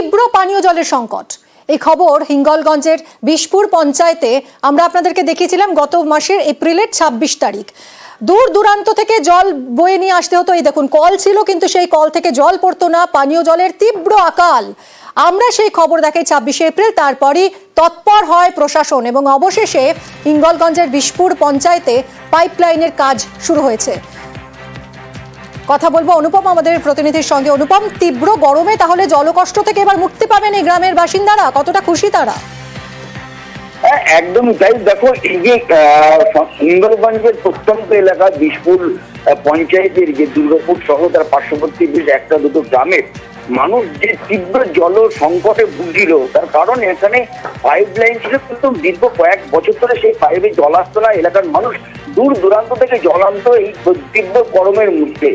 তীব্র পানীয় জলের সংকট। এই খবর হিঙ্গলগঞ্জের বিশপুর পঞ্চায়েতে আমরা আপনাদেরকে দেখিয়েছিলাম গত মাসের এপ্রিলের ছাব্বিশ তারিখ। দূর দূরান্ত থেকে জল বয়ে নিয়ে আসতে হতো। এই দেখুন, কল ছিল, কিন্তু সেই কল থেকে জল পড়তো না। পানীয় জলের তীব্র আকাল। আমরা সেই খবর দেখাই ছাব্বিশে এপ্রিল। তারপরই তৎপর হয় প্রশাসন এবং অবশেষে হিঙ্গলগঞ্জের বিশপুর পঞ্চায়েতে পাইপলাইনের কাজ শুরু হয়েছে। কথা বলব। অনুপম আমাদের প্রতিনিধির সঙ্গে। অনুপম তীব্র গরমে তাহলে জলকষ্ট থেকে এবার মুক্তি পাবেন এই গ্রামের বাসিন্দারা। কতটা খুশি তারা? হ্যাঁ একদম তাই। দেখো এই যে সুন্দরগঞ্জের প্রত্যন্ত এলাকা বিশপুর আহ, পঞ্চায়েতের যে দুর্গাপুর সহ তার পার্শ্ববর্তী বেশ একটা দুটো গ্রামের মানুষ যে তীব্র জল সংকটে ভুগছিল তার কারণ এখানে পাইপ লাইন ছিল। কিন্তু দীর্ঘ কয়েক বছর ধরে সেই পাইপে জল আসতো না এলাকার মানুষ দূর দূরান্ত থেকে জল আনতো এই তীব্র গরমের মধ্যে।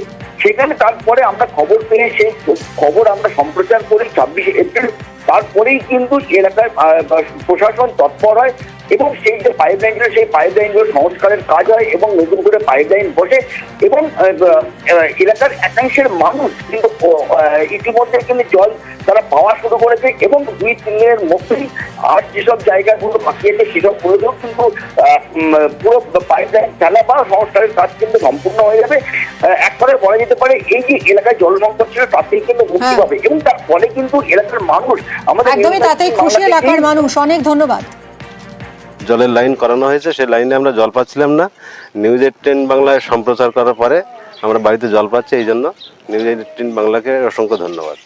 সেখানে তারপরে আমরা খবর পেয়ে সেই খবর আমরা সম্প্রচার করি ছাব্বিশে এপ্রিল তারপরেই কিন্তু এলাকায় প্রশাসন তৎপর হয় এবং সেই যে পাইপ লাইনগুলো সেই পাইপ লাইনগুলো সংস্কারের কাজ হয় এবং নতুন করে পাইপ লাইন বসে এবং এলাকার একাংশের মানুষ কিন্তু ইতিমধ্যে কিন্তু জল তারা পাওয়া শুরু করেছে এবং দুই তিন দিনের মধ্যেই আর যেসব জায়গাগুলো বাকি আছে সেসব গুলোতেও কিন্তু পুরো পাইপ লাইন চালা বা সংস্কারের কাজ কিন্তু সম্পূর্ণ হয়ে যাবে আহ, এক কথায় বলা যেতে পারে এই যে এলাকায় জল সংকট ছিল তাতেই কিন্তু মুক্তি হ্যাঁ। পাবে এবং তার ফলে কিন্তু এলাকার মানুষ আমাদের একদমই তাতেই খুশি এলাকার মানুষ। অনেক ধন্যবাদ। জলের লাইন করানো হয়েছে সেই লাইনে আমরা জল পাচ্ছিলাম না। নিউজ এইটিন বাংলায় সম্প্রচার করার পরে আমরা বাড়িতে জল পাচ্ছি এই জন্য নিউজ এইটিন বাংলাকে অসংখ্য ধন্যবাদ।